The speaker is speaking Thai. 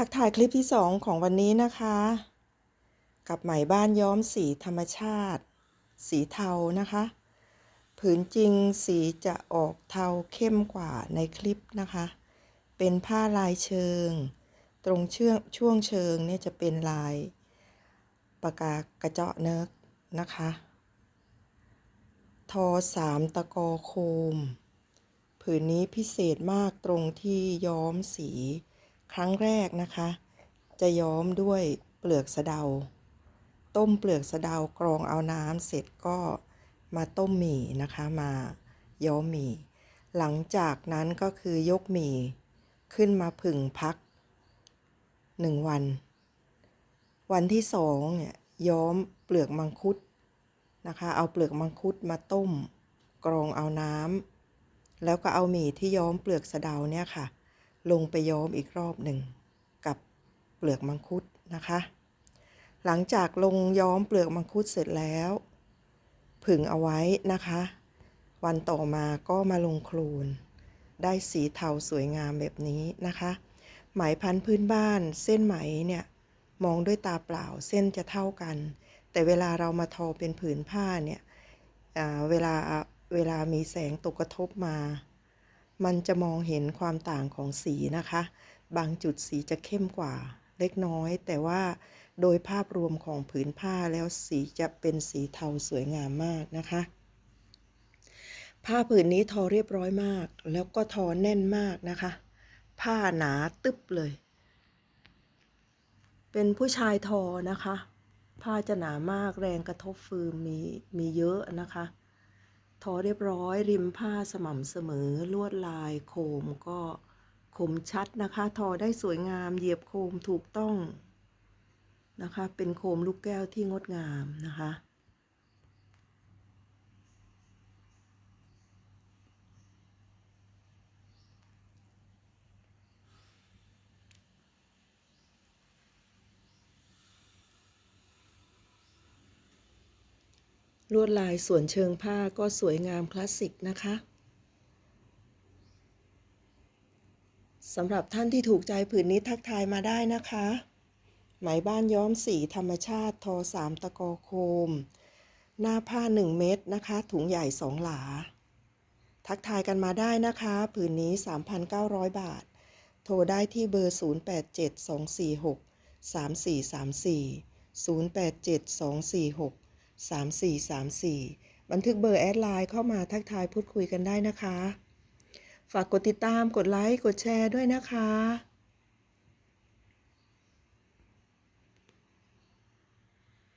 ทักทายคลิปที่ 2 ของวันนี้นะคะ กับไหมบ้านย้อมสีธรรมชาติ สีเทานะคะ ผืนจริงสีจะออกเทาเข้มกว่าในคลิปนะคะ เป็นผ้าลายเชิง ตรงเชื่องช่วงเชิงเนี่ยจะเป็นลายปากกากระเจาะเนิกนะคะ ทอสามตะกอโคม ผืนนี้พิเศษมากตรงที่ย้อมสี ครั้งแรกนะคะ จะย้อมด้วยเปลือกสะเดา ต้มเปลือกสะเดากรองเอาน้ำเสร็จก็มาต้มหมี่นะคะมาย้อมหมี่ หลังจากนั้นก็คือยกหมี่ขึ้นมาผึ่งพักหนึ่งวัน วันที่สองเนี่ยย้อมเปลือกมังคุดนะคะ เอาเปลือกมังคุดมาต้ม กรองเอาน้ำแล้วก็เอาหมี่ที่ย้อมเปลือกสะเดาเนี่ยค่ะ ลงไปย้อมอีกรอบหนึ่งกับเปลือกมังคุดนะคะ หลังจากลงย้อมเปลือกมังคุดเสร็จแล้ว ผึ่งเอาไว้นะคะ วันต่อมาก็มาลงโคลนได้สีเทาสวยงามแบบนี้นะคะ ไหมพันธุ์พื้นบ้านเส้นไหมเนี่ยมองด้วยตาเปล่าเส้นจะเท่ากัน แต่เวลาเรามาทอเป็นผืนผ้าเนี่ยเวลาเวลามีแสงตกกระทบมา มันจะมองเห็นความต่างของสีนะคะ บางจุดสีจะเข้มกว่าเล็กน้อย แต่ว่าโดยภาพรวมของผืนผ้าแล้วสีจะเป็นสีเทาสวยงามมากนะคะ ผ้าผืนนี้ทอเรียบร้อยมาก แล้วก็ทอแน่นมากนะคะ ผ้าหนาตึบเลย เป็นผู้ชายทอนะคะ ผ้าจะหนามากแรงกระทบฟืมมีมีเยอะนะคะ อเรียบร้อยริมผ้าสม่ำเสมอลวดลายโคมก็คมชัดนะคะ ทอได้สวยงามเหยียบโคมถูกต้องนะคะ เป็นโคมลูกแก้วที่งดงามนะคะ ลวดลายส่วนเชิงผ้าก็สวยงามคลาสสิกนะคะสำหรับท่านที่ถูกใจผืนนี้ทักทายมาได้นะคะ ไหมบ้านย้อมสีธรรมชาติทอสามตะกอโคม หน้าผ้า 1 เม็ดนะคะ ถุงใหญ่ 2 หลา ทักทายกันมาได้นะคะ ผืนนี้ 3,900 บาท โทรได้ที่เบอร์ 0872463434 3434 บันทึกเบอร์แอดไลน์เข้ามาทักทายพูดคุยกันได้นะคะ ฝากกดติดตามกดไลค์ กดแชร์ด้วยนะคะ